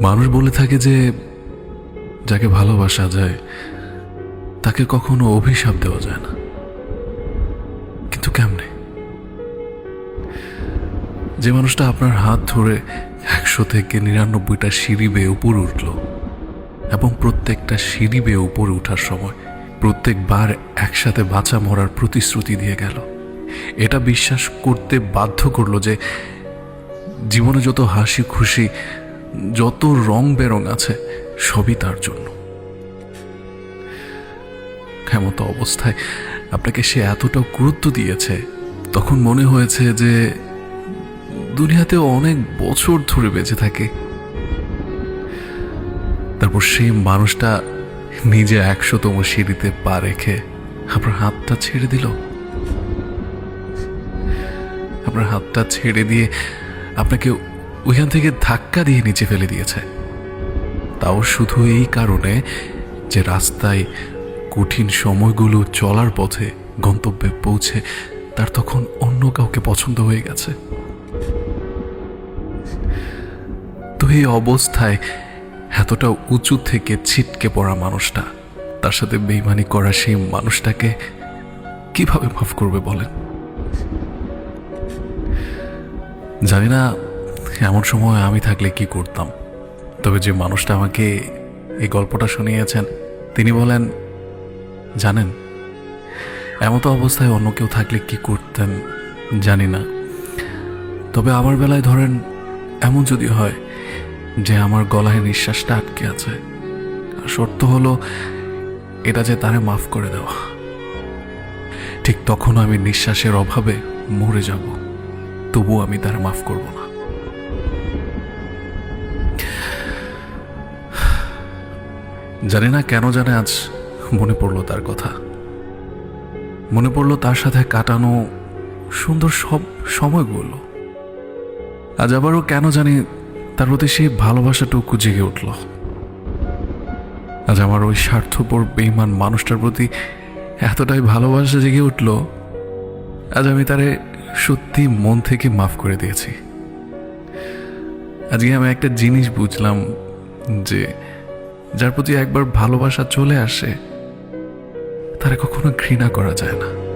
মানুষ বলে থাকে যে, যাকে ভালোবাসা যায়, তাকে কখনো অভিশাপ দেওয়া যায় না। কিন্তু কেমনে? যে মানুষটা আপনার হাত ধরে একশো থেকে নিরানব্বইটা সিঁড়ি বেয়ে উপরে উঠল এবং প্রত্যেকটা সিঁড়ি বেয়ে উপরে ওঠার সময় প্রত্যেকবার একসাথে বাঁচা মরার প্রতিশ্রুতি দিয়ে গেল। এটা বিশ্বাস করতে বাধ্য করল যে, জীবনে যত হাসি খুশি যত রং বেরং আছে, সবই তার জন্য। এমত অবস্থায় আপনাকে সে এতটা গুরুত্ব দিয়েছে, তখন মনে হয়েছে যে দুনিয়াতে অনেক বছর ধরে বেঁচে থাকে। তারপর সেই মানুষটা নিজে একশোতম সিঁড়িতে পা রেখে আপনার হাতটা ছেড়ে দিল। আপনার হাতটা ছেড়ে দিয়ে আপনাকে ওইখান থেকে ধাক্কা দিয়ে নিচে ফেলে দিয়েছে। তাও শুধু এই কারণে যে রাস্তায় কঠিন সময়গুলো চলার পথে গন্তব্যে পৌঁছে তার তখন অন্য কাউকে পছন্দ হয়ে গেছে। তো এই অবস্থায় এতটা উঁচু থেকে ছিটকে পড়া মানুষটা, তার সাথে বেইমানি করা সেই মানুষটাকে কীভাবে মাফ করবে বলেন? জানি না এমন সময় আমি থাকলে কি করতাম? তবে যে মানুষটা আমাকে এই গল্পটা শুনিয়েছেন, তিনি বলেন, জানেন এমতো অবস্থায় অন্য কেউ থাকলে কি করতেন জানি না। তবে আমার বেলায় ধরেন, এমন যদি হয় যে আমার গলায় নিঃশ্বাসটা আটকে আছে। শর্ত হলো, এটা যে তারে মাফ করে দেওয়া। ঠিক তখন আমি নিঃশ্বাসের অভাবে মরে যাব। তবু আমি তার মাফ করব না। জানি না কেন জানে আজ মনে পড়ল তার কথা। মনে পড়ল তার সাথে কাটানো সুন্দর সব সময়গুলো। আজ আবারও কেন জানি তার প্রতি সেই ভালোবাসাটুকু জেগে উঠল। আজ আমার ওই স্বার্থপর বেইমান মানুষটার প্রতি এতটাই ভালোবাসা জেগে উঠল, আজ আমি তারে সত্যি মন থেকে মাফ করে দিয়েছি। আজকে আমি একটা জিনিস বুঝলাম যে যার প্রতি একবার ভালোবাসা চলে আসে তারা কখনো ঘৃণা করা যায় না।